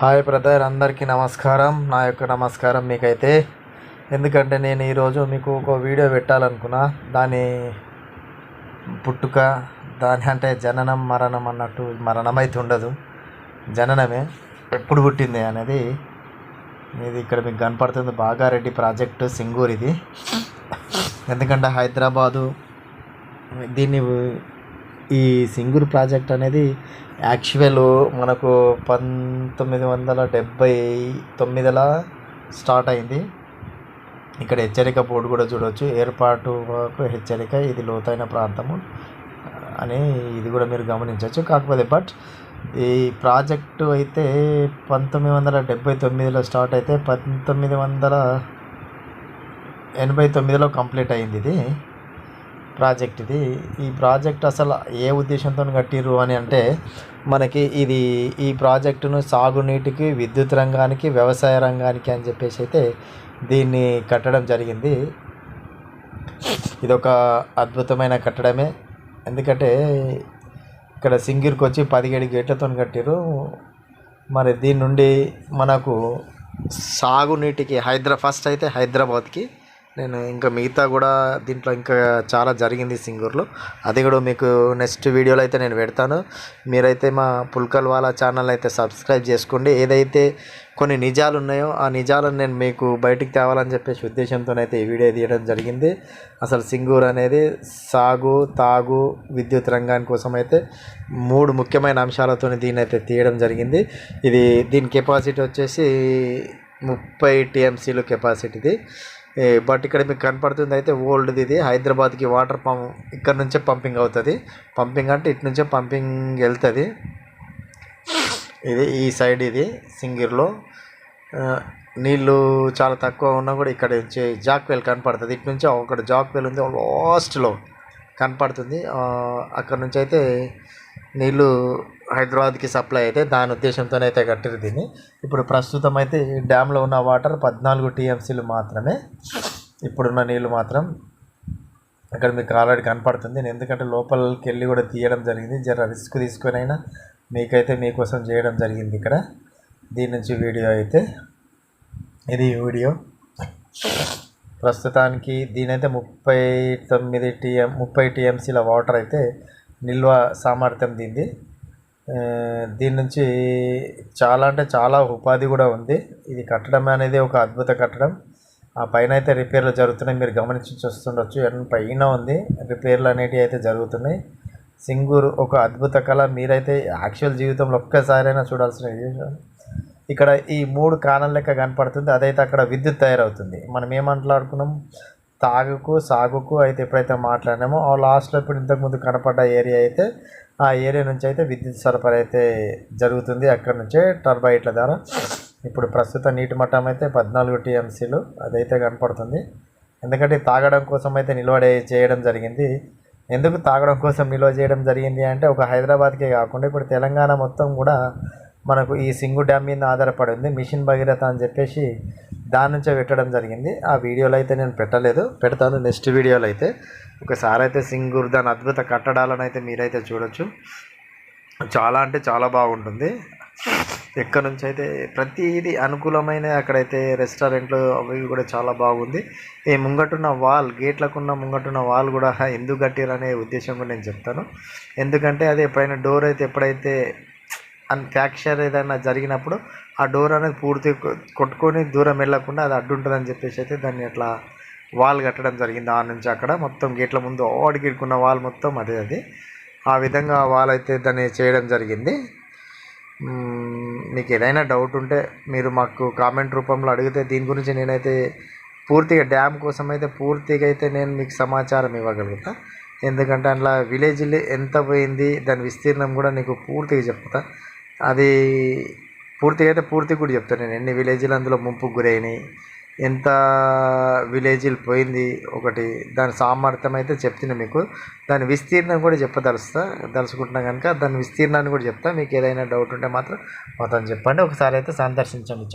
Hi brother అందరికీ నమస్కారం. నా యొక్క నమస్కారం మీకైతే. ఎందుకంటే నేను ఈరోజు మీకు ఒక వీడియో పెట్టాలనుకున్నా. దాని పుట్టుక దాని అంటే జననం మరణం అన్నట్టు మరణం అయితే ఉండదు. జననమే ఎప్పుడు పుట్టింది అనేది ఇది ఇక్కడ మీకు కనపడుతుంది. బాగారెడ్డి ప్రాజెక్టు సింగూర్ ఇది ఎందుకంటే హైదరాబాదు దీన్ని ఈ సింగూర్ ప్రాజెక్ట్ అనేది యాక్చువల్ మనకు పంతొమ్మిది వందల డెబ్భై తొమ్మిదిలో స్టార్ట్ అయింది. ఇక్కడ హెచ్చరిక బోర్డు కూడా చూడవచ్చు ఏర్పాటు హెచ్చరిక ఇది లోతైన ప్రాంతము అని ఇది కూడా మీరు గమనించవచ్చు కాకపోతే బట్ ఈ ప్రాజెక్టు అయితే పంతొమ్మిది వందల డెబ్భై తొమ్మిదిలో స్టార్ట్ అయితే పంతొమ్మిది వందల ఎనభై తొమ్మిదిలో కంప్లీట్ అయింది ఇది. ప్రాజెక్ట్ ఇది. ఈ ప్రాజెక్ట్ అసలు ఏ ఉద్దేశంతో కట్టిర్రు అని అంటే మనకి ఇది ఈ ప్రాజెక్టును సాగునీటికి విద్యుత్ రంగానికి వ్యవసాయ రంగానికి అని చెప్పేసి అయితే దీన్ని కట్టడం జరిగింది. ఇది ఒక అద్భుతమైన కట్టడమే. ఎందుకంటే ఇక్కడ సింగిర్కి వచ్చి పదిహేడు గేట్లతో కట్టిర్రు. మరి దీని నుండి మనకు సాగునీటికి హైదరా ఫస్ట్ అయితే హైదరాబాద్కి నేను ఇంకా మిగతా కూడా దీంట్లో ఇంకా చాలా జరిగింది సింగూర్లో. అది కూడా మీకు నెక్స్ట్ వీడియోలో అయితే నేను పెడతాను. మీరైతే మా పుల్కల్ వాళ్ళ ఛానల్ అయితే సబ్స్క్రైబ్ చేసుకోండి. ఏదైతే కొన్ని నిజాలు ఉన్నాయో ఆ నిజాలను నేను మీకు బయటికి తేవాలని చెప్పేసి ఉద్దేశంతో అయితే ఈ వీడియో తీయడం జరిగింది. అసలు సింగూర్ అనేది సాగు తాగు విద్యుత్ రంగాని కోసం అయితే మూడు ముఖ్యమైన అంశాలతో దీన్ని అయితే తీయడం జరిగింది. ఇది దీని కెపాసిటీ వచ్చేసి ముప్పై టీఎంసీలు కెపాసిటీది బట్ ఇక్కడ మీకు కనపడుతుంది అయితే ఓల్డ్ది ఇది. హైదరాబాద్కి వాటర్ పంప్ ఇక్కడ నుంచే పంపింగ్ అవుతుంది. పంపింగ్ అంటే ఇటు నుంచే పంపింగ్ వెళ్తుంది. ఇది ఈ సైడ్ ఇది సింగిర్లో. నీళ్ళు చాలా తక్కువ ఉన్నా కూడా ఇక్కడ నుంచి జాక్ వెల్ కనపడుతుంది. ఇటు నుంచి ఒకటి జాక్ వెల్ ఉంది లాస్ట్లో కనపడుతుంది. అక్కడ నుంచి అయితే నీళ్ళు హైదరాబాద్కి సప్లై అయితే దాని ఉద్దేశంతో అయితే కట్టారు దీన్ని. ఇప్పుడు ప్రస్తుతం అయితే డ్యామ్లో ఉన్న వాటర్ పద్నాలుగు టీఎంసీలు మాత్రమే. ఇప్పుడున్న నీళ్ళు మాత్రం అక్కడ మీకు ఆల్రెడీ కనపడుతుంది. నేను ఎందుకంటే లోపలికి వెళ్ళి కూడా తీయడం జరిగింది. జర రిస్క్ తీసుకొని అయినా మీకైతే మీకోసం చేయడం జరిగింది ఇక్కడ. దీని నుంచి వీడియో అయితే ఇది వీడియో. ప్రస్తుతానికి దీనైతే ముప్పై తొమ్మిది టీఎం ముప్పై టీఎంసీల వాటర్ అయితే నిల్వ సామర్థ్యం దీన్ని దీని నుంచి చాలా అంటే చాలా ఉపాధి కూడా ఉంది. ఇది కట్టడం అనేది ఒక అద్భుత కట్టడం. ఆ పైన అయితే రిపేర్లు జరుగుతున్నాయి. మీరు గమనించి చూస్తుండొచ్చు. పైన ఉంది. రిపేర్లు అనేటివి అయితే జరుగుతున్నాయి. సింగూరు ఒక అద్భుత కళ. మీరైతే యాక్చువల్ జీవితంలో ఒక్కసారైనా చూడాల్సిన ఇక్కడ ఈ మూడు కాణం లెక్క కనపడుతుంది. అదైతే అక్కడ విద్యుత్ తయారవుతుంది. మనం ఏమంట్లాడుకున్నాం తాగుకు సాగుకు అయితే ఎప్పుడైతే మాట్లాడినామో ఆ లాస్ట్లో ఇప్పుడు ఇంతకుముందు కనపడ్డ ఏరియా అయితే ఆ ఏరియా నుంచి అయితే విద్యుత్ సరఫరా అయితే జరుగుతుంది. అక్కడ నుంచే టర్బైట్ల ద్వారా. ఇప్పుడు ప్రస్తుత నీటి మట్టం అయితే పద్నాలుగు టీఎంసీలు అదైతే కనపడుతుంది. ఎందుకంటే తాగడం కోసం అయితే నిల్వ చేయడం జరిగింది. ఎందుకు తాగడం కోసం నిల్వ చేయడం జరిగింది అంటే ఒక హైదరాబాద్కే కాకుండా ఇప్పుడు తెలంగాణ మొత్తం కూడా మనకు ఈ సింగు డ్యామ్ మీద ఆధారపడి ఉంది. మిషన్ భగీరథ అని చెప్పేసి దాని నుంచే పెట్టడం జరిగింది. ఆ వీడియోలో అయితే నేను పెట్టలేదు. పెడతాను నెక్స్ట్ వీడియోలో అయితే. ఒకసారి అయితే సింగూర్ దాని అద్భుత కట్టడాలను అయితే మీరైతే చూడొచ్చు. చాలా అంటే చాలా బాగుంటుంది. ఎక్కడ నుంచి అయితే ప్రతిదీ అనుకూలమైన అక్కడైతే రెస్టారెంట్లు అవి కూడా చాలా బాగుంది. ఈ ముంగటున్న వాల్ గేట్లకున్న ముంగటున్న వాల్ కూడా ఎందుకు కట్టారనే ఉద్దేశం కూడా నేను చెప్తాను. ఎందుకంటే అది ఎప్పుడైనా డోర్ అయితే ఎప్పుడైతే అండ్ ఫ్రాక్చర్ ఏదైనా జరిగినప్పుడు ఆ డోర్ అనేది పూర్తి కొట్టుకొని దూరం వెళ్ళకుండా అది అడ్డుంటుందని చెప్పేసి అయితే దాన్ని అట్లా వాల్ కట్టడం జరిగింది. ఆ నుంచి అక్కడ మొత్తం గేట్ల ముందు ఓడికిడుకున్న వాల్ మొత్తం అదే అది. ఆ విధంగా వాల్ అయితే దాన్ని చేయడం జరిగింది. మీకు ఏదైనా డౌట్ ఉంటే మీరు మాకు కామెంట్ రూపంలో అడిగితే దీని గురించి నేనైతే పూర్తిగా డ్యామ్ కోసం అయితే పూర్తిగా అయితే నేను మీకు సమాచారం ఇవ్వగలుగుతా. ఎందుకంటే అందులో విలేజ్లో ఎంత పోయింది దాని విస్తీర్ణం కూడా నీకు పూర్తిగా చెప్తా. అది పూర్తిగా అయితే పూర్తి కూడా చెప్తాను నేను. ఎన్ని విలేజ్లు అందులో ముంపుకు గురైనాయి ఎంత విలేజీలు పోయింది ఒకటి దాని సామర్థ్యం అయితే చెప్తున్నా మీకు. దాని విస్తీర్ణం కూడా చెప్పదలుస్తా దలుచుకుంటున్నా కనుక దాని విస్తీర్ణాన్ని కూడా చెప్తా. మీకు ఏదైనా డౌట్ ఉంటే మాత్రం మొత్తం చెప్పండి. ఒకసారి అయితే సందర్శించండి.